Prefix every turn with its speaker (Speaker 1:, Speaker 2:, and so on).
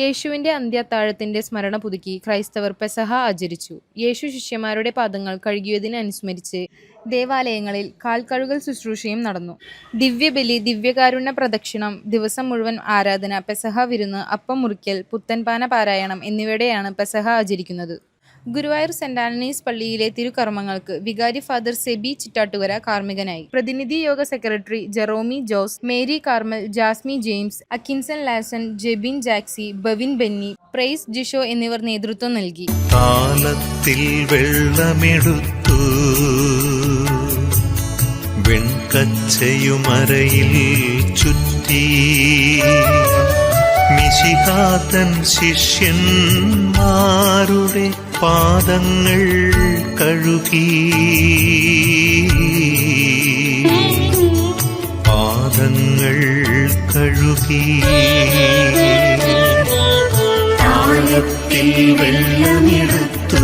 Speaker 1: യേശുവിന്റെ അന്ത്യത്താഴത്തിന്റെ സ്മരണ പുതുക്കി ക്രൈസ്തവർ പെസഹ ആചരിച്ചു. യേശു ശിഷ്യന്മാരുടെ പാദങ്ങൾ കഴുകിയതിനെ അനുസ്മരിച്ച് ദേവാലയങ്ങളിൽ കാൽക്കഴുകൽ ശുശ്രൂഷയും നടന്നു. ദിവ്യബലി ദിവ്യകാരുണ്യ പ്രദക്ഷിണം ദിവസം മുഴുവൻ ആരാധന പെസഹ വിരുന്ന് അപ്പം മുറിക്കൽ പുത്തൻപാന പാരായണം എന്നിവയുടെയാണ് പെസഹ ആചരിക്കുന്നത്. ഗുരുവായൂർ സെന്റ് ആന്റണീസ് പള്ളിയിലെ തിരുകർമ്മങ്ങൾക്ക് വികാരി ഫാദർ സെബി ചിറ്റാട്ടുകര കാർമ്മികനായി. പ്രതിനിധി yoga secretary Jeromy Jose Mary Carmel Jasmi James Atkinson Lasan Jebin Jaxy Bavin Benny Price Jisho എന്നിവർ നേതൃത്വം നൽകി.
Speaker 2: കാലത്തിൽ വെള്ളമെടുത്തു. വെൺകച്ചയുമരയിൽ ചുറ്റി. മിശിഹാതൻ ശിഷ്യന്മാരുടെ പാദങ്ങൾ കഴുകി. പാദങ്ങൾ കഴുകി. ആഴത്തിൽ വെള്ളമെടുത്തു.